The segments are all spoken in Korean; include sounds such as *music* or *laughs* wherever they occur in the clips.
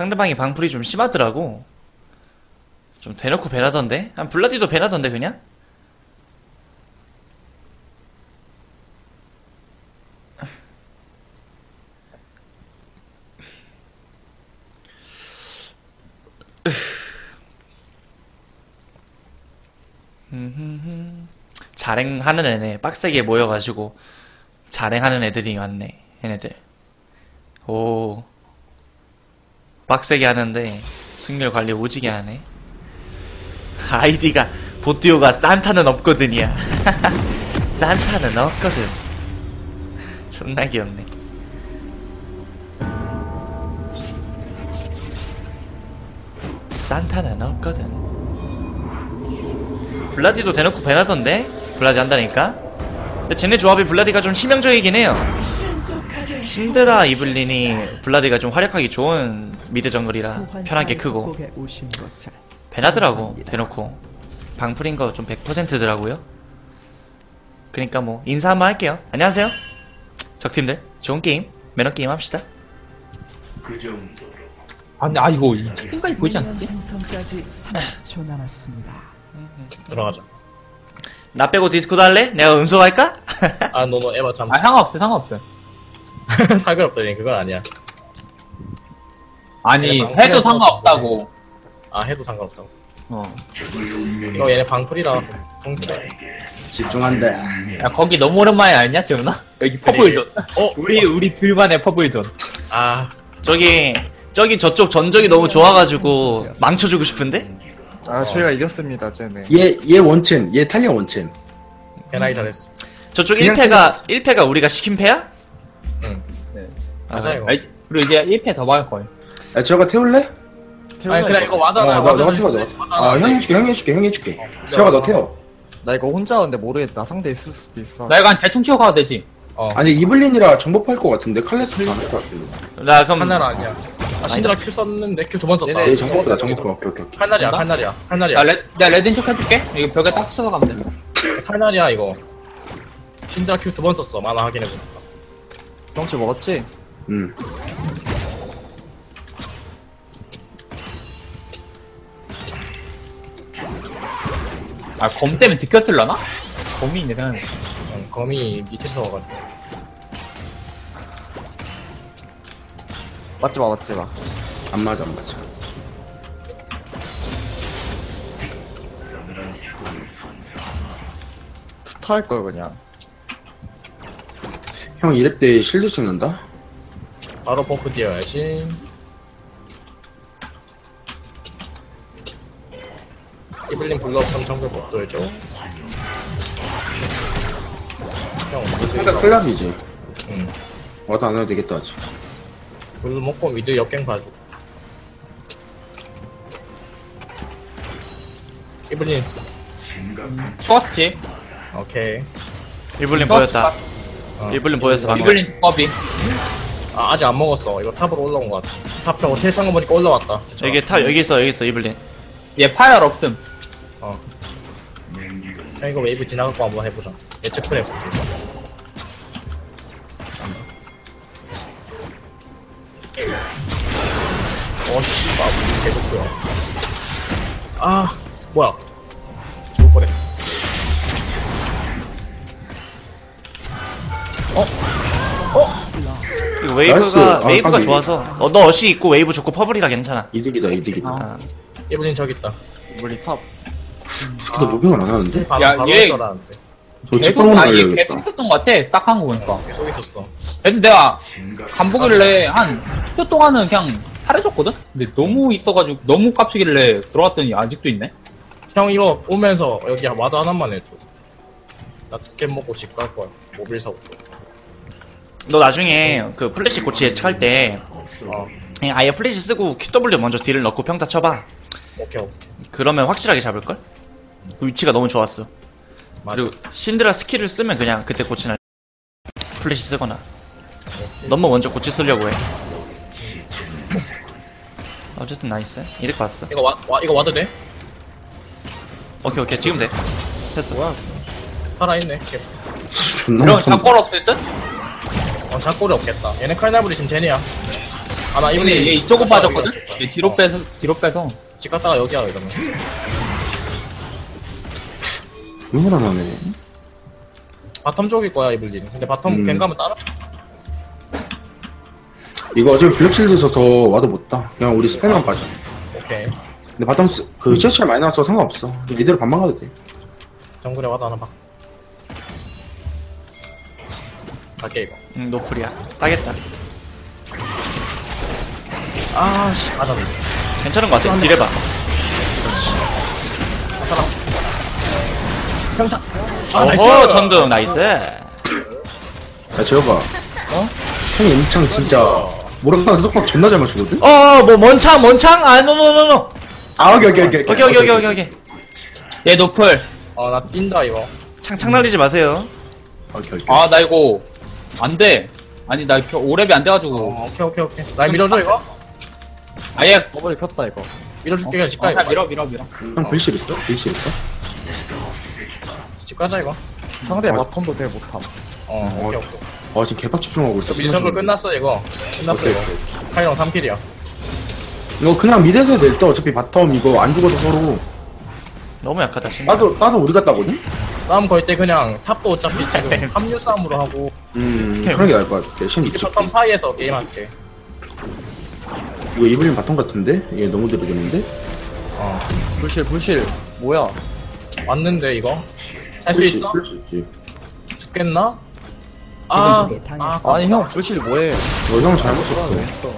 상대방이 방풀이 좀 심하더라고. 좀 대놓고 배나던데? 한 블라디도 배나던데 그냥? 자랭하는 애네. 빡세게 모여가지고 자랭하는 애들이 왔네. 얘네들. 오. 빡세게 하는데 승률 관리 오지게 하네. 아이디가 보티오가 산타는 없거든이야. *laughs* 산타는 없거든. 존나 귀엽네. 산타는 없거든. 블라디도 대놓고 배나던데? 블라디 한다니까? 근데 쟤네 조합이 블라디가 좀 치명적이긴 해요. 신드라 이블린이 블라디가 좀 활약하기 좋은 미드 정글이라 편하게 크고 배나더라고 대놓고 방풀인 거 좀 100%더라고요 그니까 뭐 인사 한번 할게요 안녕하세요 적팀들 좋은 게임 매너 게임 합시다 아, 근데 아 이거 이 채팅까지 보이지 않겠지? 생성까지 30초 남았습니다. 들어가자. 나 빼고 디스코드 할래? 내가 음소할까? 아, 너너 에바 잠시. 아 상관없어 상관없어. *laughs* 상관없다니, 그건 아니야. 아니 그래, 해도 방풀에서 상관없다고. 아, 해도 상관없다고. 어. 이거 얘네 방풀이라 통세. 집중한대. 야 거기 너무 오랜만에 아니냐 재훈아? 여기 퍼블존. 어? 우리 우리 둘만의 퍼블존. 아, 저기 저기 저쪽 전적이 너무 좋아가지고 망쳐주고 싶은데? 아 저희가 이겼습니다 쟤네 얘, 얘 원챔, 얘 탈리아 원챔. 배나기 잘했어. 저쪽 그냥 1패가 1패가 우리가 시킨 패야? 응. 네. 가자, 이거. 아이, 그리고 이제 1패 더 박을 거예요. 야, 저거 태울래? 아니, 그래, 이거 어, 와다나. 너, 너가 태워, 너가 태워. 아, 형이 해줄게, 형이 해줄게, 형이 해줄게. 저거 너 태워. 나 이거 혼자 하는데 모르겠다 상대 있을 수도 있어 나 이거 한 대충 치워가도 되지. 어, 아니, 이블린이라 정복할 것 같은데, 칼레스 안할 것 같은데. 나 그럼 칼날 아니야. 아, 신드라 큐 썼는데 큐 두 번 썼다. 얘 정복다, 정복. 오케이, 오케이, 오케이. 칼날이야? 칼날이야, 칼날이야. 나, 레, 나 레드인 척 해줄게. 이거 벽에 딱 붙여서 가면 돼. 칼날이야, 이거. 신드라 큐 두 번 썼어. 만화 확인해보니까. 경치 먹었지? 응. 아 검 때문에 들켰을라나? 검이 있네 생각해. 응, 검이 밑에서 와가지고. 맞지 마 맞지 마 안 맞아, 안 맞아. 투타 할 걸 그냥 형, 이랩 때 실드 찍는다? 바로 버프 뛰어야지. 이블린 정글 못 돌죠. 형, 상대 블루, 클럽이지. 응. 와도 안 해도 되겠다, 아직. 블루 먹고 미드 역갱 봐주고. 이블린, 추웠지. 오케이. 이블린 보였다 어. 이블린 보였어 방금 이블린 법이. 아, 아직 안 먹었어. 이거 탑으로 올라온 것 같아. 탑 펴고 세상거 보니까 올라왔다. 여기 탑 여기 있어 여기 있어 이블린 얘 파열 없음. 어. 형, 이거 웨이브 지나가고 한번 해보자. 예측 플레이 볼게. 어, 씨발, 계속고요. 아, 뭐야. 죽을 뻔해. 웨이브가 나이스. 아, 웨이브가 깜짝이야. 좋아서 어, 너 어시 있고 웨이브 좋고 퍼블이라 괜찮아 이득이다, 이득이다. 아, 이블린 저기 있다. 우리 탑너 무빙을 안 하는데? 바로, 야, 바로 얘- 있더라는데. 저 계속 직방만 아, 얘. 계속 있었던 것 같아. 딱 한 거 보니까. 계속 있었어. 그래서 내가 간 보길래 한 10초 동안은 그냥 사라졌거든? 근데 너무 있어가지고 너무 깝치길래 들어갔더니 아직도 있네? 형, 이거 오면서 여기 와드 하나만 해줘. 나 두 개 먹고 집 갈 거야. 모빌 사고. 너 나중에 그 플래시 고치 예측할 때 어, 그냥 아예 플래시 쓰고 QW 먼저 딜을 넣고 평타 쳐봐 오케이, 오케이. 그러면 확실하게 잡을걸? 그 위치가 너무 좋았어 맞아. 그리고 신드라 스킬을 쓰면 그냥 그때 고치나 플래시 쓰거나 너무 먼저 고치 쓰려고 해 어쨌든 나이스 이렇게 봤어 이거 와, 와 이거 와도 돼? 오케이 오케이 지금 돼 됐어 뭐야 살아 있네. 존나 이런 못한다. 잡골 없을 듯? 어, 잡골이 없겠다. 얘네 칼날부리 지금 쟤네야. 아나 근데 이분이 얘 이쪽으로 빠졌거든? 얘 뒤로 어, 빼서, 뒤로 빼서. 집 갔다가 여기야 이러면 눈물 안 나네. 바텀 쪽일 거야 이블린 근데 바텀 음. 갱 가면 따라 이거 어차피 블랙실드 있어서 와도 못 따. 그냥 우리 스펠만 빠져. 오케이 근데 바텀 스, 그 CSR 많이 나와서 상관없어. 이대로 반만 가도 돼. 정글에 와도 하나 봐 갈게 이거 음, 노플이야. 따겠다. 아씨 맞았네 괜찮은 것 같아. 딜 해봐. 아 나이스 오호, 전등, 나이스. 야, 재혁아. 어? 형이 임창 진짜, 모르가나 속박 존나 잘 맞추거든? 어, 뭐, 먼창, 먼창? 아, 노노노노. 아, 오케이, 오케이, 오케이. 오케이, 오케이, 오케이, 오케이, 오케이. 얘 노플. 아나 뛴다 이거 창, 창 날리지 마세요. 오케이, 오케이. 아, 나 이거, 안 돼. 아니, 나 오랩이 안 돼가지고. 어 오케이 오케이 오케이 나 밀어줘 이거 아예, 더블 켰다, 이거. 밀어줄게 그냥 집가 어, 이거 다 밀어, 밀어, 밀어. 형 빌실 있어? 빌실 있어? 집 가자 이거 상대 맞- 바텀도 되게 못함. 어 오케이 오케이 아, 지금 개빡 집중하고 있어. 미드 정글 끝났어 이거 끝났어 오케이, 이거 오케이. 카이랑 3킬이야 이거 그냥 미드에서 낼때 어차피 바텀 이거 안 죽어도 서로. 너무 약하다, 신나. 나도, 나도 우리가 따거든? 싸움 걸 때 그냥 탑도 어차피 지금 합류 싸움으로 하고 음, 그런 게 나을 것 같아. 신 있지. 바텀 파이에서 게임할게 이거 이블린 바텀 같은데? 얘 너무 들어오겠는데? 어 불실, 불실. 뭐야? 왔는데 이거 할수 있어? 할수 있지. 죽겠나? 아, 아. 아니, 형, 불실 뭐해? 어, 형 잘못했어.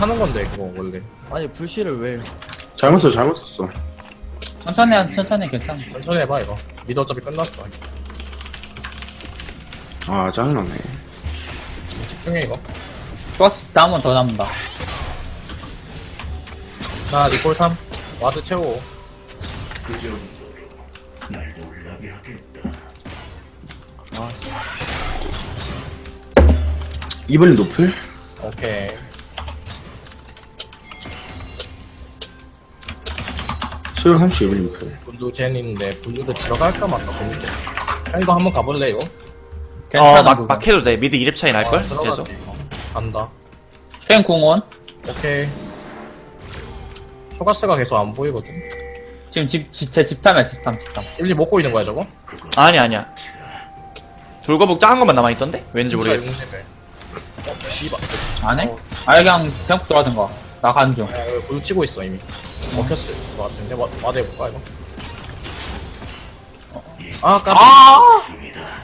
하는 건데 그거 원래 아니, 불실을 왜. 잘못했어, 잘못했어. 천천히, 해, 천천히, 괜찮아. 천천히 해봐 이거 미드 어차피 끝났어 아, 짜증나네. 집중해 이거 좋았어. 다음 번더 잡는다. 나 리콜 3 와드 채우고 이블린 노플? 오케이 수영 30 이블린 노플. 블루 젠 있는데 블루도 들어갈까 말까 고민돼 형 이거 한번 가볼래 이거? 괜찮아. 어, 막, 그거. 막 해도 돼. 미드 2렙 차이 날걸? 어, 들어갈게, 계속. 이거. 간다 슈행 공원. 오케이 초가스가 계속 안 보이거든 지금 집, 집, 제 집탐이야, 집탐, 집탐. 일리 먹고 있는 거야 저거? 아니, 아니야. 돌거북 작은 것만 남아있던데? 왠지 모르겠어. 어, 씨발 안 해? 어. 아예 그냥, 그냥 들어가든가. 나 가는 중. 야, 이거 불 치고 있어 이미 먹혔을 것 같은데 와, 와드 해볼까 이거? 아 깜. 아!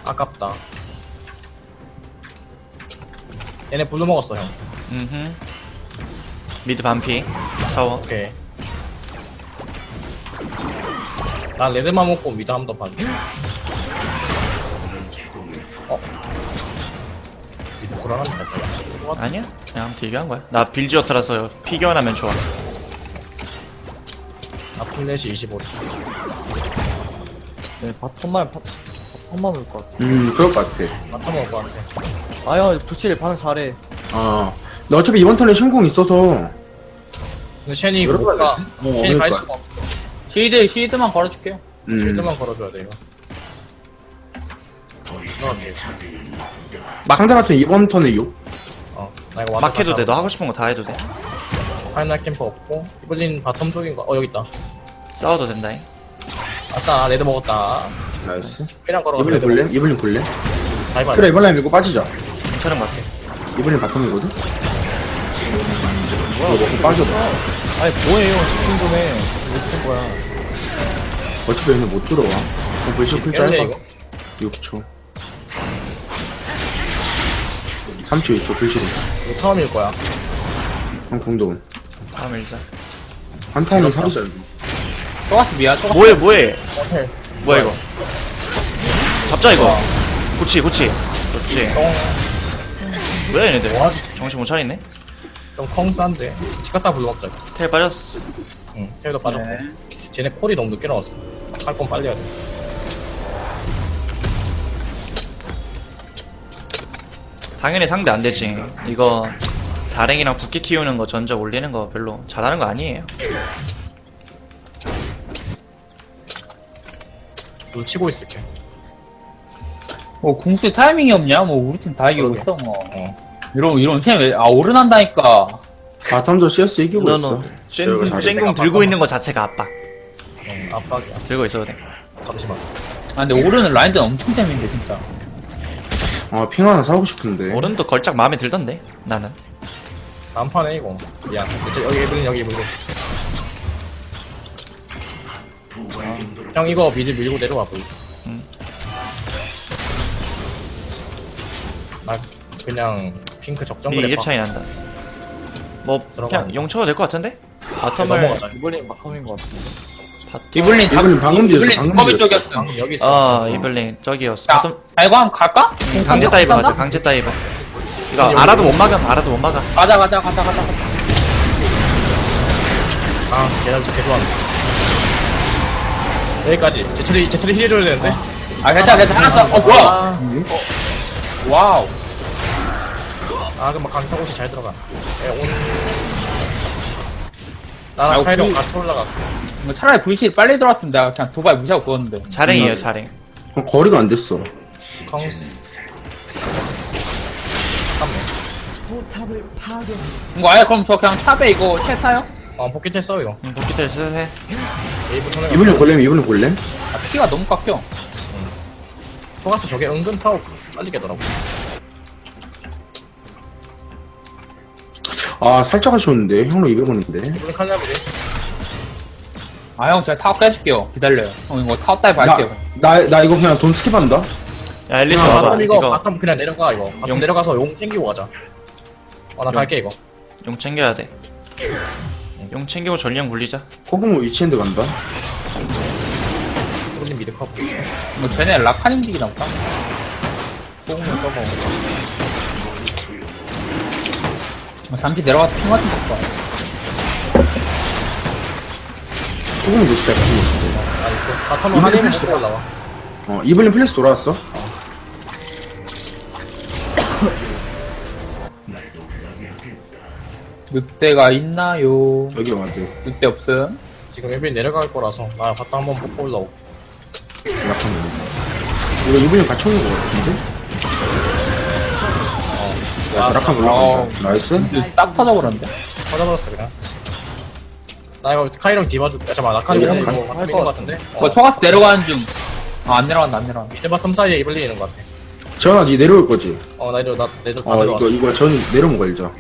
아깝다. 얘네 블루 먹었어, 형. 음흠. 미드 반피. 타워. 오케이. 난 레드만 먹고 미드 한번 더 봐줘. 어? 미드 불안한데, 자 아니야? 그냥 딜교한 거야. 나 빌지어트라서 피겨나면 좋아. 아플렛이 25. 네, 바텀만, 바, 바텀만 올 것 같아. 음, 그럴 것 같아. 맞다 먹을 것 같아. 아, 형, 불실 반응 잘해. 아. 나 어차피 이번 턴에 신공 있어서. 근데 쉔이 여러 못 가지. 어, 쉔이 갈 거야. 수가 없어. 쉴드, 쉴드만 걸어줄게요. 음. 쉴드만 걸어줘야 돼, 이거. 상대 같은 이번 턴에 6? 어, 나 이거 막 해도 돼. 너 하고 싶은 거 다 해도 돼. 파이널 캠프 없고 이블린 바텀 쪽인가? 어 여기 있다. 싸워도 된다잉. 아싸 레드 먹었다. 나이스. 걸어. 이블린 골렘? 이블린 골렘? 잘 봐. 그래, 이번 라인 밀고 빠지자. 괜찮은 것 같아. 이블린 바텀이거든? 이거 먹고 빠져봐. 아니, 뭐해요? 집중 좀 해. 왜 쓰는 거야? 어차피 얘는 못 들어와. 어, 벌써 풀 짧아. 깨울래 이거? 6초. 3초, 2초, 불실이. 이거 처음일 거야. 형, 궁돈. 다음 일자. 한 타임에 사리자, 이거. 쪼가스 미야, 쪼가스. 뭐해, 뭐해. 오케이. 뭐야, 이거. 잡자, 이거. 고치, 고치. 그렇지. 똥. 뭐야, 얘네들. 와, 정신 못 차리네. 좀컹 싼데. 치카타 불러 먹자. 이거. 텔 빠졌어. 응. 테일도 빠졌고. 네. 쟤네 콜이 너무 늦게 나왔어. 할건 빨리 해야 돼. 당연히 상대 안 되지. 이거 자랭이랑 부캐 키우는 거 전적 올리는 거 별로 잘하는 거 아니에요. 불 치고 있을게. 뭐, 궁수 타이밍이 없냐? 뭐, 우리 팀 다 이기고 그러게. 있어, 뭐. 어. 이런, 이런, 쟤 왜, 아, 오른한다니까. 바텀도 CS 이기고 너너 있어. 잘해. 쨍궁 들고 있는 거 자체가 압박. 응, 압박이야. 들고 있어도 돼. 잠시만. 아, 근데 오른은 라인전 엄청 재밌는데, 진짜. 아, 핑 하나 사고 싶은데. 오른도 걸작 마음에 들던데 나는. 다음 판에 이거. 미안. 이제 여기 이블린 여기 이블린. 형 이거 미드 밀고 내려와 보이. 응. 아 그냥 핑크 적정 이 그래. 1 차이 난다. 뭐 들어가. 그냥 용 쳐도 될 것 같은데? 바텀을 넘어가자. 이블린 막ham인 것 같은데. 이블린, 다- 이블린 방금 뒤였어, 이블린 방금 뒤였어. 쪽이었어. 방 여기 있어. 어 이블린 저기였어. 자, 바텀 한번 갈까? 강제 다이브 가자. 강제 다이브. 이거 알아도 못 막아. 알아도 못 막아. 가자, 가자, 가자, 가자. 가자. 아 계단 개 좋아한다. 여기까지. 제철이 제철이 힐해줘야 되는데. 아, 괜찮아, 괜찮아. 알았어. 어, 뭐야? 아, 와우. 아 그럼 강 타고시 잘 들어가. 예, 온. 나랑 아이고, 카이로 그- 같이 올라가. 뭐 차라리 불실 빨리 들어왔으면 내가 그냥 도발 무시하고 그었는데. 자랭이에요 자랭. 어, 거리가 안 됐어. 포탑을 파괴했습니다. 이거 아예 그럼 저 그냥 탑에 이거 체 타요? 어 포켓 써 이거. 응, 복귀들 쓰세. 웨이브 터널. 이블린 골렘, 이블린 골렘. 아, 피가 너무 깎여. 포가스 저게 은근 타고 빨리 깨더라고. 아, 살짝 아쉬웠는데. 형로 200원인데. 이블린 칼날이지. 아, 형, 제가 타워 깨줄게요. 기다려요. 형, 이거 타워 나, 할게요. 나, 나 이거 그냥 돈 스킵한다. 야 앨리스 아. 바텀 이거, 이거 바텀 그냥 내려가 이거. 바텀 용- 내려가서 용 챙기고 가자. 어 나 갈게 이거. 용 챙겨야 돼. 용 챙기고 전령 굴리자. 코봉모 위치엔드 간다. 이블린 미드 컵. 뭐, 쟤네 락한 인dig이나 보다. 뽕을 떠먹어. 뭐, 잠시 내려가서 핑 같은 거 봐. 코봉모 위치가 같은 거 아니 그 바텀은 이블린 한이면 플래시 먹고 올라와. 어, 이블린 플래시 돌아왔어. 늑대가 있나요? 여기 와드. 늑대 없음. 지금 이블린 내려갈 거라서 나 바텀 한번 먹고 올라오고. 약하네. 이거 이블린 같이 오는 거 같은데? 야, 드라칸 올라간다. 나이스. 이거 딱 터져버렸는데. 터져버렸어 그냥. 나 이거 카이랑 디바주. 야 잠깐만 나 카이 이거 이거 있는 것거 같은데. 어, 뭐, 초가스 내려가는 중. 아, 안 내려간다, 안 내려간다. 미드 바텀 사이에 이블린 있는 거 같아. 재현아, 니 내려올 거지? 어, 나 내려, 나, 내려, 다 어, 내려왔어. 이거, 이거 전 내려온 거 알죠?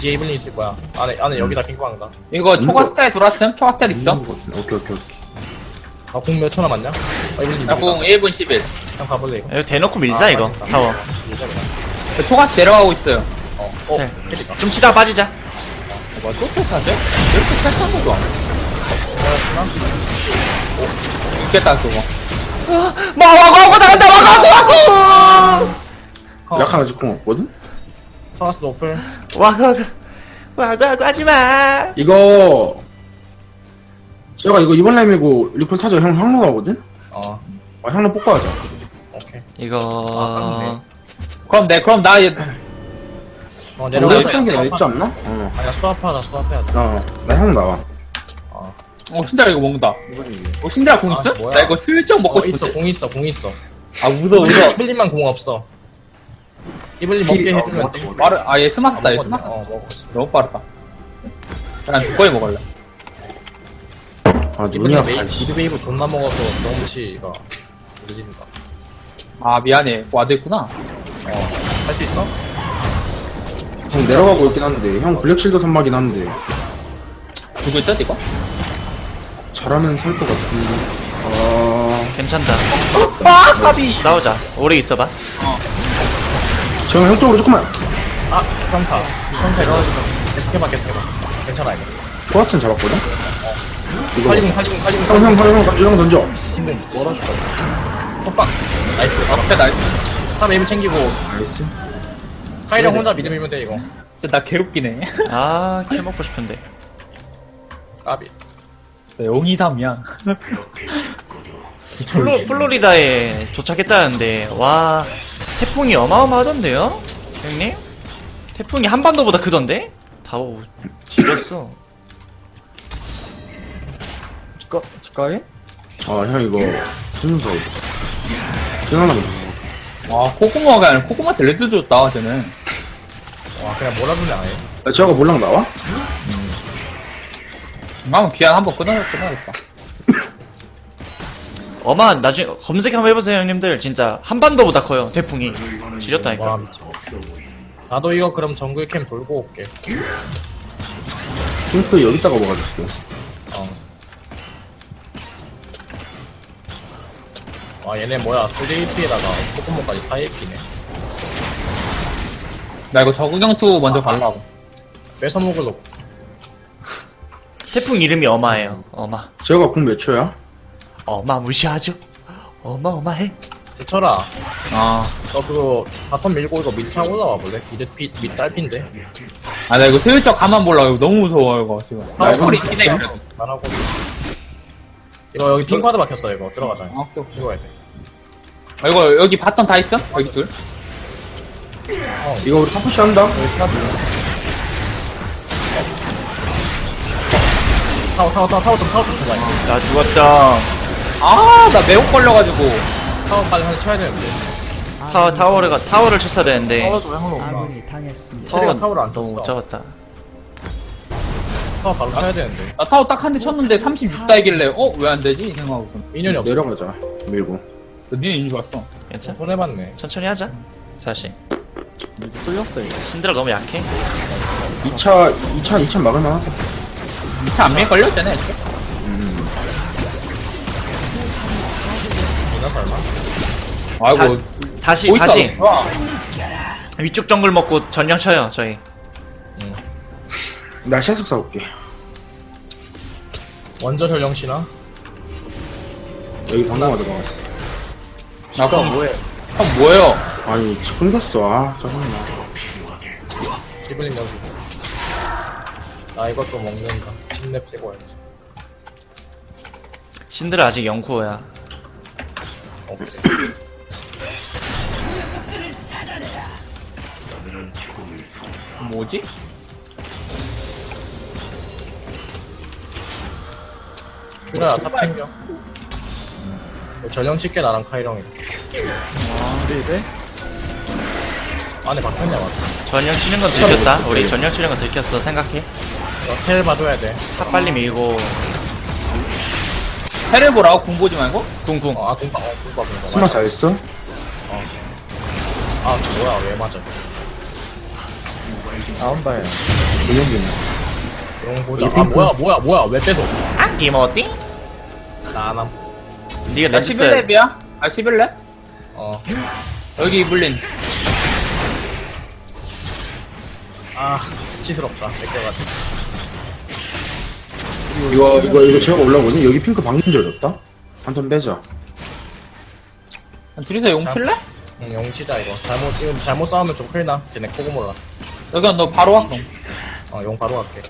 뒤에 이블린 있을 거야. 안에, 안에 여기다 핑크방다. 이거 초가스 타에 돌았음? 초가스 타에 있어? 오케이, 오케이, 오케이. 아, 공몇초 남았냐? 아, 이블린 야, 공 1분 11. 그냥 가볼래, 이거. 이거 대놓고 밀자 아, 이거 맞다. 타워. 그 초가스 내려가고 있어요. 어, 어, 네. 좀 치다가 빠지자. 뭐야, 또 패스하지? 이렇게 패스한 거도 안 있겠다, 그거. 뭐 와고 와고 나간다 와고 와고 와고. 어, 약한 아직 공 없거든? 터가스 노플. 와고 와고 와고 와고 하지 마. 이거, 제가 이거 이번 라임이고 리콜 타자 형 향로 가거든? 어, 아, 향로 뽑아하자. 오케이. 이거 그럼 내, 그럼 나, 얘- 어, 내가 내려가서. 입장 게 약간 낫지 않나? 어. 아니야, 수압하자, 수압해야 돼. 어, 나 향로 나와. 어, 어, 신드라 이거 먹는다. 어, 신드라 공 아, 있어? 뭐야. 나 이거 슬쩍 먹고 어, 있어, 싶은데. 공 있어, 공 있어. 아, 웃어, 웃어. 이블린만 공 없어. 이블린 먹게 어, 해주면 먹었지, 돼. 먹었지. 빠르, 아, 얘 스마스다, 얘 먹었네. 스마스. 어, 먹었어. 너무 빠르다. 난 두꺼이 먹을래. 아, 눈이 이블린 아파. 웨이브, 미드 웨이브 존나 먹어서 경치가 느린다. 아, 미안해. 와드 있구나. 어, 할수 있어? 형 내려가고 있긴 한데, 형 블랙실드 선마긴 한데, 누구 있다, 이거? 잘하면 살 것 같은데. 아, 괜찮다. 아, 까비! 싸우자. 오래 있어봐. 재현아, 형 쪽으로 조금만. 아, 평타. 평타 이거 계속해봐, 계속해봐. 괜찮아, 이거. 초아튼 잡았거든? 이거. 칼리공, 칼리공, 칼리공. 형, 형, 형, 형, 형, 형 던져. 호빵. 나이스. 아, 진짜 나, 탑 웨이브 챙기고, 나이스. 카이랑 혼자 믿음 밀면 돼, 이거. 진짜 나 개웃기네. 아, *laughs* 킬 먹고 싶은데. 까비. 나 023이야. *laughs* 플로, 플로리다에 도착했다는데, 와, 태풍이 어마어마하던데요? 형님? 태풍이 한반도보다 크던데? 다오, 지렸어. 집가, 집가에? 아, 형, 이거, 손님사 생각나면 와, 코코마가 아니라 코코마한테 레드 줬다, 쟤는. 그냥 몰아주면 안 해. 야, 저거 몰랑 나와? 한번 귀한 한번 끊어, 끊어야겠다. 어마 나중에 검색 한번 해보세요 형님들 진짜 한반도보다 커요 태풍이 지렸다니까 와, 미쳐. 나도 이거 그럼 정글 캠 돌고 올게. 핑크 여기다가 먹어줄게. 와, 얘네 뭐야. 3AP에다가 포켓몬까지 4AP네. 나 이거 적응형투 먼저 가려고. 뺏어 먹으려고. 태풍 이름이 어마예요 어마 저거가 궁 몇 초야? 어마 무시하죠 어마어마해 대철아, 아. 너 그거 바텀 밀고 이거 밑 차고 올라와 볼래? 미드 피, 밑 딸핀데. 아, 나 이거 슬쩍 가만 보려고. 이거 너무 무서워, 이거, 지금. 아, 아, 소리 이거 티네, 진짜? 그래도. 말하고. 이거 여기 핑카드 박혔어, 이거. 들어가자. 아, 오케이, 오케이. 이거 해야 돼. 아, 이거, 여기 바텀 다 있어? 여기 둘? 이거 우리 타푸시 한다? 타워, 타워, 타워, 타워 좀, 타워 좀 쳐봐. 이거. 나 죽었다 아, 나 매혹 걸려가지고. 타워까지 하나 쳐야 되는데. 타워, 타워를, 타워를 쳤어야 되는데 타워 왜 한번 없나? 아군이 당했습니다. 타워가 체리가 타워를 안 너무 쳤어. 못 잡았다 타워 바로 쳐야 되는데. 나 타워 딱 한 대 쳤는데 36 다이길래, 어? 왜 안 되지? 생각하고. 인연이 없어. 내려가자. 밀고. 니네 인줄 알았어. 괜찮아 손해봤네. 천천히 하자 사실 미드 뚫렸어요. 이거. 신드라 너무 약해 2차, 2차, 2차 막을 만 하다. 차 안면 걸렸잖아, 이렇게. 이나 설마? 아이고. 다시 보이다. 다시 좋아. 위쪽 정글 먹고 전령 쳐요 저희 나 샤숙 사올게. 먼저 전령치나? 여기 방금 와도 막았어. 나 그럼 뭐해? 형 뭐예요? 아니, 끊겼어. 아, 짜증나. 기블린 여기. 나 이것도 먹는다. 힘내 찍어야지. 신드라 아직 영코야 오케이. 뭐지? 그래, 탑 챙겨. 너 전령 찍게 나랑 카이랑이. 우리 이제 안에 박혔냐, 맞아. 전령 치는 건 들켰다 우리 전령 치는 건 들켰어 생각해 너텔 봐줘야 돼. 탑 빨리 밀고 해를 보라고 공 보지 말고? 쿵쿵 어, 아, 공파, 어, 공파, 공파. 스마 잘했어? 아, 뭐야, 왜 맞아. 나온다 해. 전용기네. 용 보자. 아, 뭐야, 뭐야, 뭐야, 왜 뺏어? 아끼모띠? 나안 함. 니가 나 렌즈 11렙이야? 아, 11렙? 어. 여기 이블린. 아, 수치스럽다. 뺏겨가지고. 이거, 이거, 이거 제가 올라오거든? 여기 핑크 방금 절렸다? 한턴 빼자. 둘이서 용 칠래? 응, 용치자, 이거. 잘못, 이거 잘못 싸우면 좀 큰일 나. 쟤네 코고 몰라. 여기 너 바로 와. 그럼. 어, 용 바로 갈게.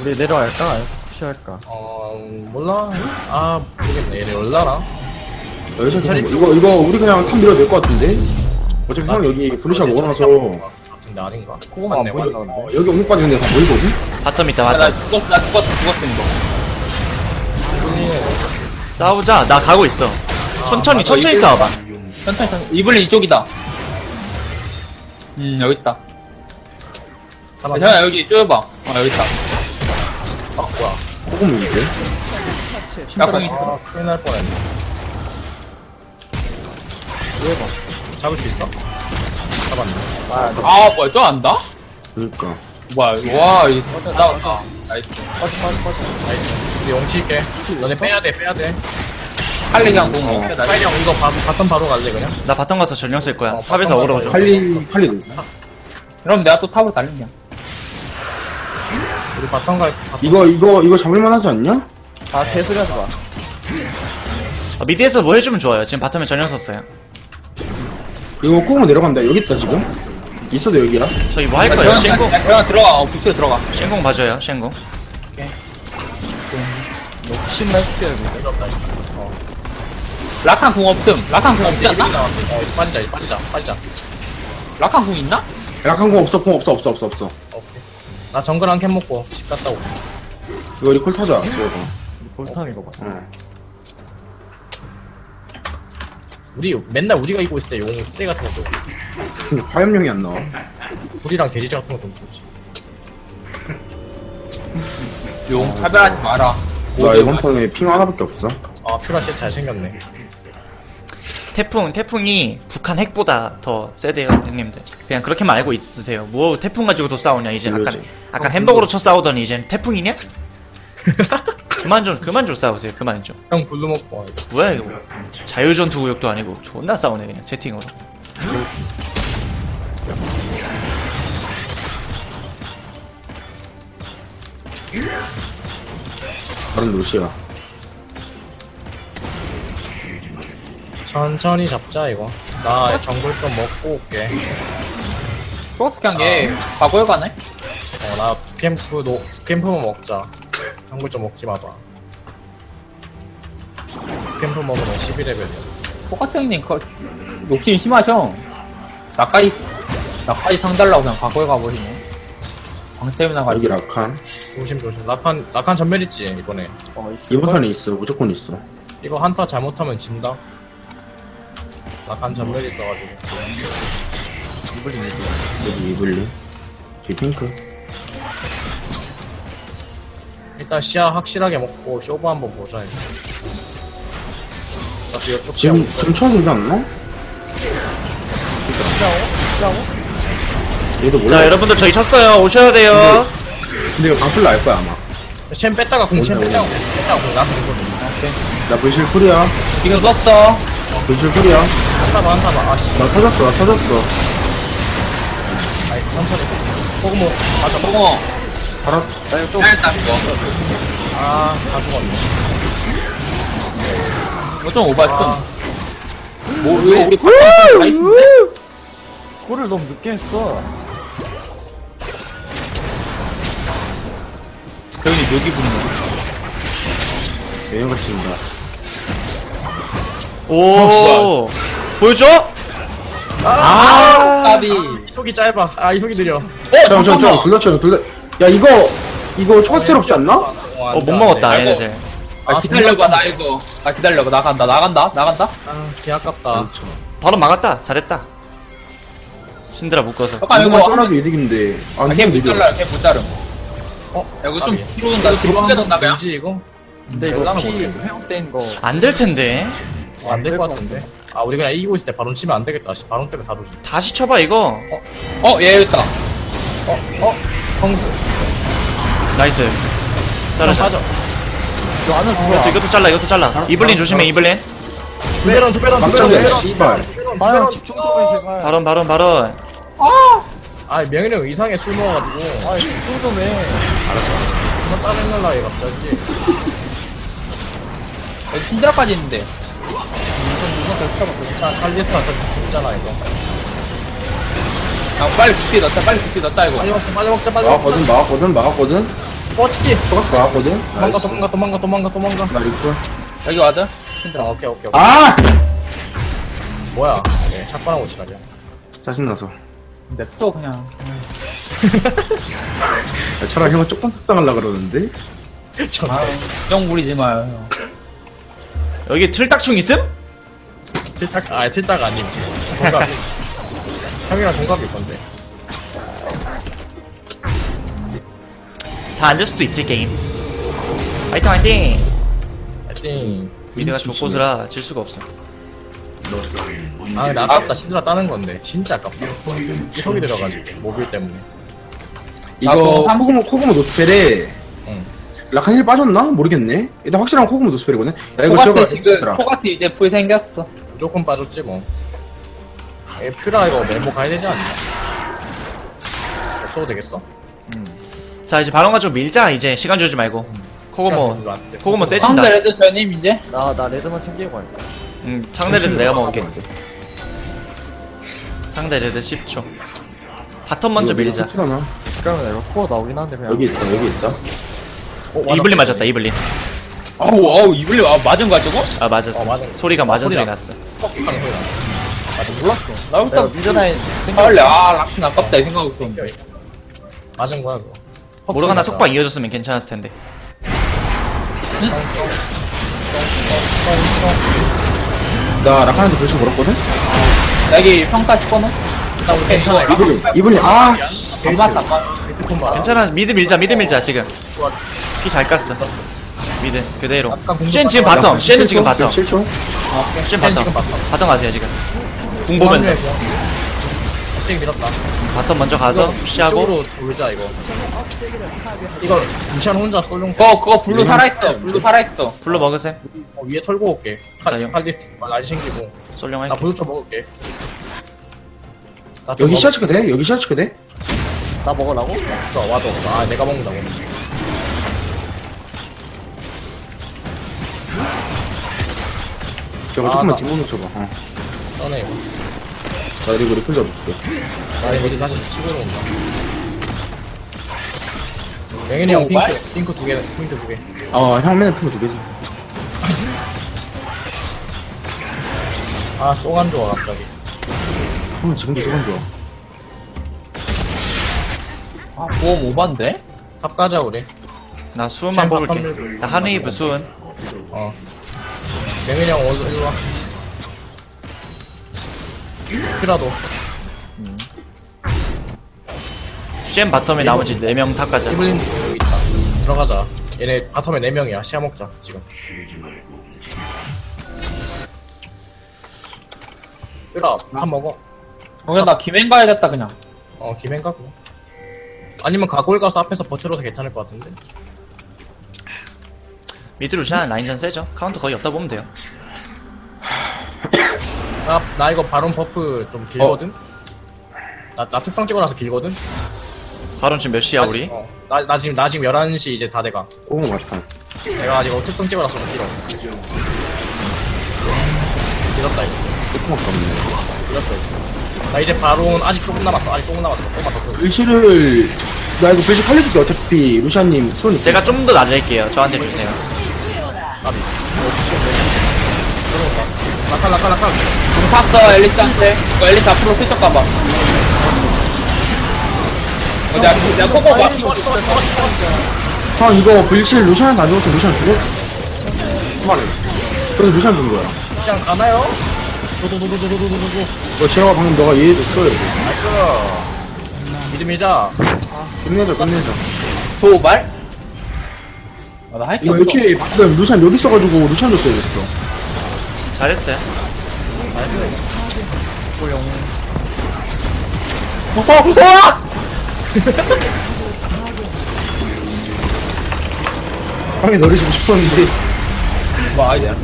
우리 내려갈까? 푸시할까? 어, 음, 몰라. 아, 모르겠네. 얘네 올라나? 여기서 뭐- 이거, 이거, 우리 그냥 탑 밀어도 될 것 같은데? 어차피 형 여기 블루샤 먹어놔서, 어, 근데 아닌가? 코고만 안 맞네, 보인다 맞네. 근데. 여기 오는 까지 근데 다 보이거든? 바텀 있다 아, 나 바텀 죽었어, 나 죽었어, 죽었어, 이거. 싸우자 나 가고 있어 천천히 천천히 이게- 싸워봐 천천히, 천천히. 이블린 이쪽이다. 음, 여기 있다. 형, 여기 쪼여봐. 어, 여기 있다. 아, 뭐야. 조금 밀게. 약간, 아, 큰일 날 뻔했네. 잡을 수 있어? 잡았네. 아, 너 아, 뭐야, 쪼 안다? 그니까. 뭐야, 이거, 와, 이거, 나왔다. 나이스. 빠져 빠져 빠져. 나이스. 우리 용 칠게. 너네 빼야 돼, 빼야 돼. 할리 그냥 공 어. 먹게 나 빨리 형, 이거 바, 바텀 바로 갈래, 그냥? 나 바텀 가서 전령 쓸 거야 어, 탑에서 바텀 어그로 줘 칼리, 칼리 누구? 그럼 내가 또 탑으로 달린다. 우리 바텀 갈, 바텀 이거, 이거, 이거 잡을만 하지 않냐? 아 개소리 하지 마. 어, 미드에서 뭐 해주면 좋아요 지금 바텀에 전령 썼어요 이거 꼬고 내려간다. 여기 있다, 지금. 있어도 여기야. 저희 뭐할 거예요 쉔공 들어가, 들어가, 어, 부스에 들어가. 쉔공 봐줘요 쉔공 욕심만 해줄게요 미드. 라칸 궁 없음. 라칸 궁 없지 않나? 어, 빠지자, 빠지자, 빠지자. 라칸 궁 있나? 약한 거 없어, 공 없어, 없어, 없어, 없어. 나 정글 한 캔 먹고 집 갔다 오고. 이거 리콜 타자, 이거. 볼탄 이거 봐. 응. 우리, 맨날 우리가 이기고 있을 때 용이 쓰레 같은 거 줘. 근데 화염용이 안 나와. 불이랑 돼지지 같은 거 좀 주지. 용 차별하지 마라. 나 이번 턴에 핑 하나밖에 없어. 아, 퓨라 씨 잘 생겼네. 태풍, 태풍이 북한 핵보다 더 세대요, 형님들. 그냥 그렇게만 알고 있으세요. 뭐 태풍 가지고도 싸우냐, 이제 아까. 아까 햄버거로 쳐 싸우더니 이젠 태풍이냐? *laughs* 그만 좀, 그만 좀 싸우세요, 그만 좀. 형 블루 먹고 와. 뭐야, 이거. 자유전투 구역도 아니고, 존나 싸우네, 그냥, 채팅으로. 다른 노시야. 천천히 잡자, 이거. 나 정글 좀 먹고 올게. 초가스 그냥 얘 과거에 가네? 어, 나 캠프, 노, 캠프만 먹자. 정글 좀 먹지 마봐. 캠프 먹으면 12레벨이야. 초가스 형님 그, 욕심 심하셔. 나까지, 나까지 상 달라고 그냥 과거에 가버리네. 방 때문에 가지고. 여기 라칸. 조심 조심. 라칸, 라칸 전멸 있지, 이번에. 어 있어 이번 턴에 있어. 무조건 있어. 이거 한타 잘못하면 진다. 라칸 전멸 있어가지고. 여기 이블리. 뒤 핑크. 일단 시야 확실하게 먹고 쇼부 한번 보자, 이거. 나도 옆쪽 지금, 지금 처음 오지 않나? 얘도 몰라. 자, 여러분들 저희 쳤어요. 오셔야 돼요. 근데 이거 방풀 날 거야, 아마. 쉔 뺐다가 올려, 뺐다가. 공 뺐다가 공 나서 이거든. 나 불실 풀이야. 지금 썼어. 불실 풀이야. 한타봐, 한타봐. 아씨. 나 터졌어, 나 터졌어. 나이스, 천천히. 호그모, 맞아, 호그모. 바로, 나 이거 좀 잘했다, 이거. 아, 다 죽었네. 이거 좀 오버했어. 아. 뭐, 이거 우리 다 있는데? 쿨을 너무 늦게 했어 대현이 묘기 부리는 거. 여행같이 인다. 오, 보여줘? 아, 까비. 이 속이 짧아. 아, 이 속이 느려. 어, 저, 저, 저, 잠깐만. 둘러쳐, 둘러. 야, 이거, 이거 초가스텔 없지 않나? 어, 못 먹었다, 아이고. 얘네들. 아, 기다려봐, 나 이거. 아, 기다려봐. 나간다, 나간다, 나간다. 아, 개 아깝다. 바로 막았다. 잘했다. 신드라 묶어서. 잠깐, 이거만 이거. 잘라도 이득인데. 아, 아, 걔못 잘라, 걔못 자름. 어? 야, 이거 좀 까비. 뒤로 온다, 뒤로 크게 던다, 그냥. 뭐지, 이거? 근데 이거 피. 회복된 거 안 될 텐데. 어, 안될 것 같은데. 아, 우리 그냥 이기고 있을 때 바론 치면 안 되겠다. 씨, 바론 때문에 다루지. 다시 쳐봐, 이거. 어, 얘 있다. 어, 어? 성스. 나이스. 잘하자. 빠져. 저 안으로 들어와 이것도, 이것도 잘라, 이것도 잘라. 이블린 조심해, 이블린. 투베런, 투베런, 깜짝이야, 투베런. 씨발. 아형 집중 좀 해 제발 바론, 바론, 바론. 아, 명현이 형 이상하게 술 먹어가지고. 아 집중 좀 해 그만 짜증날라, 얘 갑자기. 여기 틴드라까지 있는데. 자, 칼리스타 저 죽잖아, 이거. 아, 빨리 깊이 넣자, 빨리 깊이 넣자, 이거. 빨리 먹자, 빨리 먹자, 빨리 먹자. 막았거든, 막았거든, 막았거든. 뻗치기. 막았거든. 도망가, 나이스. 도망가, 도망가, 도망가, 도망가. 나 리플. 여기 와자. 아, 틴드라. 오케이, 오케이, 오케이. 아! 뭐야. 예, 착반하고 지랄이야. 짜증나서. 냅둬, 그냥. 야, 차라리 형은 조금 속상하려 그러는데? *laughs* 아, 영 부리지 마요, 형. 여기 틀딱충 있음? 틀딱, 아, 틀딱 아님. 동갑. *laughs* 형이랑 동갑일 건데. 다 앉을 수도 있지, 게임. 화이팅, 화이팅! 하여튼. 미드가 족고스라 질 수가 없어. 아, 근데 아깝다. 신드라 따는 건데. 진짜 아깝다. 이 속이 들어가지고. 모빌 때문에. 이거, 나도 한- 코그모, 코그모 노스펠에, 응. 라칸 힐 빠졌나? 모르겠네. 일단 확실한 코그모 노스펠이거든. 야, 이거 지금, 힘들더라. 초가스 이제 풀 생겼어. 무조건 빠졌지, 뭐. 에, 퓨라 이거 메모 가야 되지 않나? 없어도 되겠어? 자, 이제 바론 가지고 밀자, 이제. 시간 주지 말고. 코고모, 안 돼. 코고모 세진다. 상대 레드 전임, 이제. 나 나 레드만 챙기고 갈게 음, 상대 레드 내가 먹을게. 상대 레드 10초. 바텀 먼저 밀자. 나 그러면 내가 코어 나오긴 하는데 그냥 여기 있다, 여기 있다. 어. 이블린 맞았다, 이블린. 아우, 아우, 이블리, 아, 맞은 거야, 저거? 아, 맞았어. 어, 맞아. 소리가 맞은 소리. 났어. 뻑뻑하는 소리 나. 맞아, 몰랐어. 나 내가 일단, 미드라인 빨래, 아, 락신 아깝다, 이 생각하고 있었는데. 맞은 거야, 그거. 모르가나. 속박 이어졌으면 괜찮았을 텐데. 나 라칸한테 벌써 걸었거든? 여기 평가 10번호? 나 우리 괜찮아. 이블린 이블린 아 안안 맞다. 괜찮아 미드 밀자 미드 밀자 지금 피 잘 깠어 미드 그대로 공격 쉔 지금 바텀 쉔은 지금 바텀 7초 쉔쉔 바텀 지금 바텀. 바텀 가세요 지금 궁 보면서 갑자기 밀었다. 바텀 먼저 가서 푸시하고 이쪽으로 돌자 이거. 이거 루시안 혼자 솔룡 그거, 그거 블루 살아있어. 블루 살아있어. 불러 먹으셈 어, 위에 털고 올게. 칼, 나요. 칼리 많이 챙기고. 솔룡 나 할게 보조차 먹을게. 나 좀 여기 먹- 시야치가 돼? 여기 시야치가 돼? 나 먹으라고? 와도 와도. 아 내가 먹는다고. 저거 아, 조금만 나- 뒷몸 쳐봐 어. 떠네 이거. 나 그리고 리플 잡을게 나 이거 다시 치고 온다. 영현이 형 오발? 핑크 핑크 두 개, 핑크 두 개. 어 형 맨날 핑크 두 개지 아, 쏙안 좋아, 갑자기. 형 지금도 조금 좋아 아, 보험 오반데? 탑 가자, 우리. 나 수은만 쉔 뽑을게. 나 한웨이브 수은 어. 명현이 형, 어디, 일로 와. 피라도. 쉔 바텀에 나머지 4명 탑 가자 이블린 여기 있다. 들어가자. 얘네 바텀에 4명이야. 시야 먹자, 지금. 피라, 탑 먹어. 그냥 나 김행 가야겠다, 그냥. 어, 김행 가고. 아니면 가골 가서 앞에서 버텨도 괜찮을 것 같은데. 미드 루시안 라인전 세죠 카운터 거의 없다 보면 돼요 나, 나 이거 바론 버프 좀 길거든? 나, 나 특성 찍어놔서 길거든? 바론 지금 몇 시야 우리? 어. 나, 나 지금, 나 지금 11시 이제 다 돼가. 오 맞다 내가 아직 어, 특성 찍어놔서 좀 길어. 길었다, 이거. 조금밖에 없네 길었어, 이거. 나 이제 바론 아직 조금 남았어. 아직 조금 남았어. 조금만 더. 글씨를 나 이거 글씨 살려줄게 어차피 루시안님 손 있어 제가 좀 더 낮을게요 저한테 주세요 나비. 들어온다. 라칼, 라칼, 라칼. 공 탔어, 앨리스한테. 이거 앨리스 앞으로 슬쩍 가봐. 어, 내가, 내가 코코 봐. 형 이거 글씨를 루시안한테 안 줘서 루시안 죽어? 말해 그래서 루시안 죽은 거야 그냥 가나요? 도도도도도도도도도. 이거 제가 방금 너가 이해했어 나이스. 밀자. 끝내자 끝내자 도발? 아, 나 할게 이거 없어. 애초에 방금 루시안 여기 있어가지고 루시안 줬어야 됐어 잘했어요 형이 너를 주고 싶었는데 뭐, 아니야.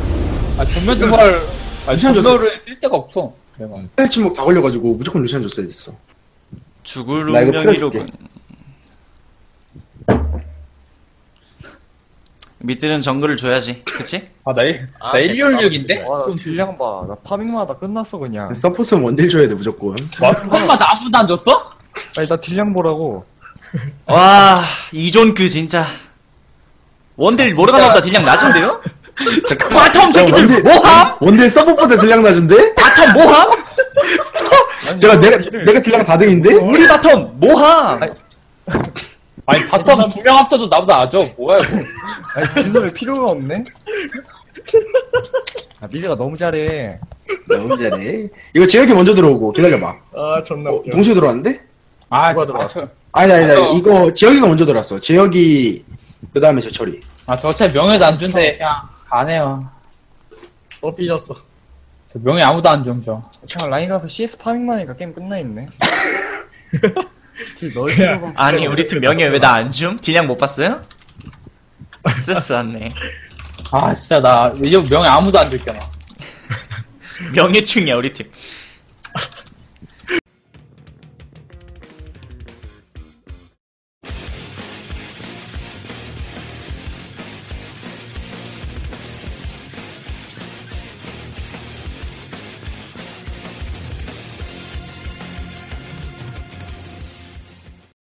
아, 전면 도발. 아, 루시안 줬어 전면을 뛸 데가 없어. 내가. 침묵 다 걸려가지고 무조건 루시안 줬어야 됐어 죽을 나 이거 운명이로군 미드는 정글을 줘야지 그치? 아, 나, 일, 아, 나 116인데? 와, 나 딜량 봐. 나 파밍마다 끝났어, 그냥. 서포스는 원딜 줘야 돼 무조건 한번 아무도 안 줬어? 아니, 나 딜량 보라고. *laughs* 와 이존크 진짜 원딜 모르가나보다 딜량 낮은데요? 바텀 새끼들 원딜- 뭐함? 원딜 서포보다 딜량 낮은데? 바텀 뭐함? 아니, 제가 내가 내가 딜량 4등인데? 우리 바텀 뭐함? 아니, 바텀 두 명 합쳐도 나보다 아죠. 뭐야, 이거. 아니, 딜러를 필요가 없네? *laughs* 아, 미드가 너무 잘해. 너무 잘해 이거 재혁이 먼저 들어오고 기다려봐 아, 존나 어, 웃겨. 동시에 들어왔는데? 아, 누가 저, 아, 들어왔어? 저, 아니 아니 어. 아니 이거 재혁이가 먼저 들어왔어 재혁이 그 다음에 제철이 아, 저 어차피 명예도 안 준대. 그냥, 가네요. 또 삐졌어. 저 명예 아무도 안 줘, 저. 그냥 라인 가서 CS 파밍만 하니까 게임 끝나있네. 아니 우리 팀 명예 왜 나 안 줌? 딜량 못 봤어요? 스트레스 받네 아, 진짜, 나, 이제 명예 아무도 안 줄게나. 명예충이야 우리 팀